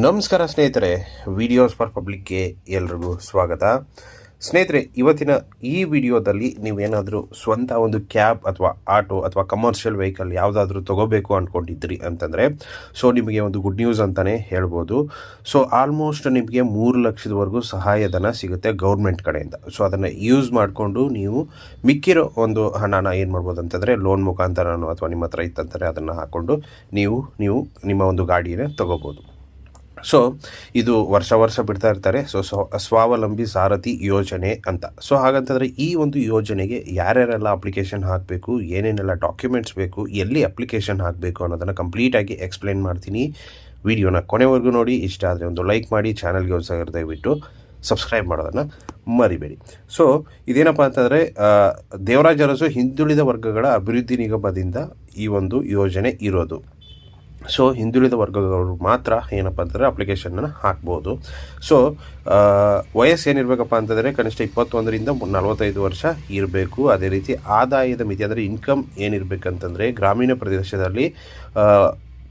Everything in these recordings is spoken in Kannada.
ನಮಸ್ಕಾರ ಸ್ನೇಹಿತರೆ ವಿಡಿಯೋಸ್ ಫಾರ್ ಪಬ್ಲಿಕ್ಗೆ ಎಲ್ರಿಗೂ ಸ್ವಾಗತ. ಸ್ನೇಹಿತರೆ, ಇವತ್ತಿನ ಈ ವಿಡಿಯೋದಲ್ಲಿ ನೀವೇನಾದರೂ ಸ್ವಂತ ಒಂದು ಕ್ಯಾಬ್ ಅಥವಾ ಆಟೋ ಅಥವಾ ಕಮರ್ಷಿಯಲ್ ವೆಹಿಕಲ್ ಯಾವುದಾದ್ರೂ ತಗೋಬೇಕು ಅಂದ್ಕೊಂಡಿದ್ರಿ ಅಂತಂದರೆ ಸೊ ನಿಮಗೆ ಒಂದು ಗುಡ್ ನ್ಯೂಸ್ ಅಂತಲೇ ಹೇಳ್ಬೋದು. ಸೊ ಆಲ್ಮೋಸ್ಟ್ ನಿಮಗೆ ಮೂರು ಲಕ್ಷದವರೆಗೂ ಸಹಾಯಧನ ಸಿಗುತ್ತೆ ಗೌರ್ಮೆಂಟ್ ಕಡೆಯಿಂದ. ಸೊ ಅದನ್ನು ಯೂಸ್ ಮಾಡಿಕೊಂಡು ನೀವು ಮಿಕ್ಕಿರೋ ಒಂದು ಹಣನ ಏನು ಮಾಡ್ಬೋದು ಅಂತಂದರೆ ಲೋನ್ ಮುಖಾಂತರನೋ ಅಥವಾ ನಿಮ್ಮ ಹತ್ರ ಇತ್ತಂತಾರೆ ಅದನ್ನು ಹಾಕ್ಕೊಂಡು ನೀವು ನೀವು ನಿಮ್ಮ ಒಂದು ಗಾಡಿಯನ್ನು ತಗೋಬೋದು. ಸೊ ಇದು ವರ್ಷ ವರ್ಷ ಬಿಡ್ತಾ ಇರ್ತಾರೆ. ಸೊ ಸ್ವ, ಸ್ವಾವಲಂಬಿ ಸಾರಥಿ ಯೋಜನೆ ಅಂತ. ಸೊ ಹಾಗಂತಂದರೆ ಈ ಒಂದು ಯೋಜನೆಗೆ ಯಾರ್ಯಾರೆಲ್ಲ ಅಪ್ಲಿಕೇಶನ್ ಹಾಕಬೇಕು, ಏನೇನೆಲ್ಲ ಡಾಕ್ಯುಮೆಂಟ್ಸ್ ಬೇಕು, ಎಲ್ಲಿ ಅಪ್ಲಿಕೇಶನ್ ಹಾಕಬೇಕು ಅನ್ನೋದನ್ನು ಕಂಪ್ಲೀಟಾಗಿ ಎಕ್ಸ್ಪ್ಲೈನ್ ಮಾಡ್ತೀನಿ. ವಿಡಿಯೋನ ಕೊನೆವರೆಗೂ ನೋಡಿ. ಇಷ್ಟ ಆದರೆ ಒಂದು ಲೈಕ್ ಮಾಡಿ. ಚಾನಲ್ಗೆ ಹೊಸ ದಯವಿಟ್ಟು ಸಬ್ಸ್ಕ್ರೈಬ್ ಮಾಡೋದನ್ನು ಮರಿಬೇಡಿ. ಸೊ ಇದೇನಪ್ಪ ಅಂತಂದರೆ ದೇವರಾಜ ಅರಸು ಹಿಂದುಳಿದ ವರ್ಗಗಳ ಅಭಿವೃದ್ಧಿ ನಿಗಮದಿಂದ ಈ ಒಂದು ಯೋಜನೆ ಇರೋದು. ಸೊ ಹಿಂದುಳಿದ ವರ್ಗದವರು ಮಾತ್ರ ಏನಪ್ಪ ಅಂತಂದರೆ ಅಪ್ಲಿಕೇಶನ್ನ ಹಾಕ್ಬೋದು. ಸೊ ವಯಸ್ಸು ಏನಿರಬೇಕಪ್ಪ ಅಂತಂದರೆ ಕನಿಷ್ಠ ಇಪ್ಪತ್ತೊಂದರಿಂದ ನಲವತ್ತೈದು ವರ್ಷ ಇರಬೇಕು. ಅದೇ ರೀತಿ ಆದಾಯದ ಮಿತಿ ಅಂದರೆ ಇನ್ಕಮ್ ಏನಿರಬೇಕಂತಂದರೆ ಗ್ರಾಮೀಣ ಪ್ರದೇಶದಲ್ಲಿ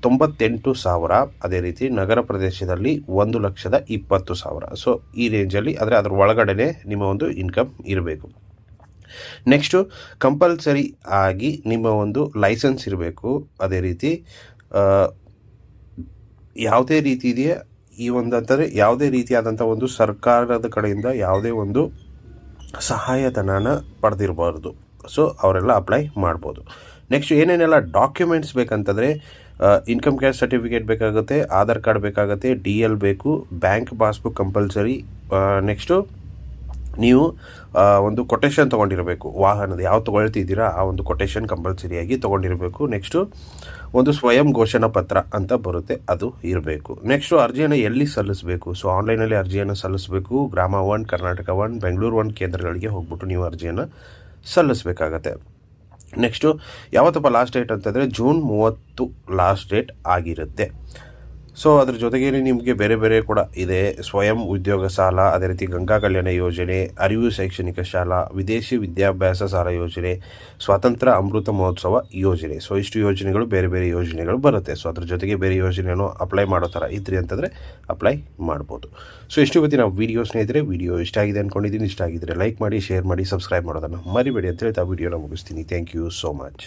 ತೊಂಬತ್ತೆಂಟು ಸಾವಿರ. ಅದೇ ರೀತಿ ನಗರ ಪ್ರದೇಶದಲ್ಲಿ ಒಂದು ಲಕ್ಷದ ಇಪ್ಪತ್ತು ಸಾವಿರ. ಸೊ ಈ ರೇಂಜಲ್ಲಿ ಅಂದರೆ ಅದರ ಒಳಗಡೆ ನಿಮ್ಮ ಒಂದು ಇನ್ಕಮ್ ಇರಬೇಕು. ನೆಕ್ಸ್ಟು ಕಂಪಲ್ಸರಿ ಆಗಿ ನಿಮ್ಮ ಒಂದು ಲೈಸೆನ್ಸ್ ಇರಬೇಕು. ಅದೇ ರೀತಿ ಯಾವುದೇ ರೀತಿ ಇದೆಯೇ, ಈ ಒಂದು ಅಂತಂದರೆ ಯಾವುದೇ ರೀತಿಯಾದಂಥ ಒಂದು ಸರ್ಕಾರದ ಕಡೆಯಿಂದ ಯಾವುದೇ ಒಂದು ಸಹಾಯಧನನ ಪಡೆದಿರಬಾರ್ದು. ಸೊ ಅವರೆಲ್ಲ ಅಪ್ಲೈ ಮಾಡ್ಬೋದು. ನೆಕ್ಸ್ಟ್ ಏನೇನೆಲ್ಲ ಡಾಕ್ಯುಮೆಂಟ್ಸ್ ಬೇಕಂತಂದರೆ ಇನ್ಕಮ್ ಕ್ಯಾಶ್ ಸರ್ಟಿಫಿಕೇಟ್ ಬೇಕಾಗುತ್ತೆ, ಆಧಾರ್ ಕಾರ್ಡ್ ಬೇಕಾಗುತ್ತೆ ಡಿ ಎಲ್ ಬೇಕು ಬ್ಯಾಂಕ್ ಪಾಸ್ಬುಕ್ ಕಂಪಲ್ಸರಿ ನೆಕ್ಸ್ಟು ನೀವು ಒಂದು ಕೊಟೇಶನ್ ತೊಗೊಂಡಿರಬೇಕು. ವಾಹನದ ಯಾವ ತೊಗೊಳ್ತಿದ್ದೀರಾ, ಆ ಒಂದು ಕೊಟೇಶನ್ ಕಂಪಲ್ಸರಿಯಾಗಿ ತೊಗೊಂಡಿರಬೇಕು. ನೆಕ್ಸ್ಟು ಒಂದು ಸ್ವಯಂ ಘೋಷಣಾ ಪತ್ರ ಅಂತ ಬರುತ್ತೆ. ಅದು ಇರಬೇಕು. ನೆಕ್ಸ್ಟು ಅರ್ಜಿಯನ್ನು ಎಲ್ಲಿ ಸಲ್ಲಿಸಬೇಕು? ಸೊ ಆನ್ಲೈನಲ್ಲಿ ಅರ್ಜಿಯನ್ನು ಸಲ್ಲಿಸಬೇಕು. Grama one, Karnataka one, Bengaluru one ಕೇಂದ್ರಗಳಿಗೆ ಹೋಗ್ಬಿಟ್ಟು ನೀವು ಅರ್ಜಿಯನ್ನು ಸಲ್ಲಿಸಬೇಕಾಗತ್ತೆ. ನೆಕ್ಸ್ಟು ಯಾವತ್ತಪ್ಪ ಲಾಸ್ಟ್ ಡೇಟ್ ಅಂತಂದರೆ ಜೂನ್ ಮೂವತ್ತು ಲಾಸ್ಟ್ ಡೇಟ್ ಆಗಿರುತ್ತೆ. ಸೊ ಅದ್ರ ಜೊತೆಗೆ ನಿಮಗೆ ಬೇರೆ ಬೇರೆ ಕೂಡ ಇದೆ. ಸ್ವಯಂ ಉದ್ಯೋಗ ಸಾಲ, ಅದೇ ರೀತಿ ಗಂಗಾ ಕಲ್ಯಾಣ ಯೋಜನೆ, ಅರಿವು ಶೈಕ್ಷಣಿಕ ಶಾಲಾ, ವಿದೇಶಿ ವಿದ್ಯಾಭ್ಯಾಸ ಸಾಲ ಯೋಜನೆ, ಸ್ವಾತಂತ್ರ್ಯ ಅಮೃತ ಮಹೋತ್ಸವ ಯೋಜನೆ. ಸೊ ಇಷ್ಟು ಯೋಜನೆಗಳು ಬೇರೆ ಬೇರೆ ಯೋಜನೆಗಳು ಬರುತ್ತೆ. ಸೊ ಅದ್ರ ಜೊತೆಗೆ ಬೇರೆ ಯೋಜನೆಯನ್ನು ಅಪ್ಲೈ ಮಾಡೋ ಥರ ಇದ್ರಿ ಅಂತಂದರೆ ಅಪ್ಲೈ ಮಾಡ್ಬೋದು. ಸೊ ಇಷ್ಟು ಇವತ್ತಿನ ವೀಡಿಯೋ ಸ್ನೇಹಿತರೆ ವಿಡಿಯೋ ಇಷ್ಟ ಆಗಿದೆ ಅಂದ್ಕೊಂಡಿದ್ದೀನಿ ಇಷ್ಟ ಆಗಿದ್ರೆ ಲೈಕ್ ಮಾಡಿ ಶೇರ್ ಮಾಡಿ ಸಬ್ಸ್ಕ್ರೈಬ್ ಮಾಡೋದನ್ನು ಮರಿಬೇಡಿ ಅಂತ ಹೇಳ್ತಾ ವಿಡಿಯೋನ ಮುಗಿಸ್ತೀನಿ. Thank you so much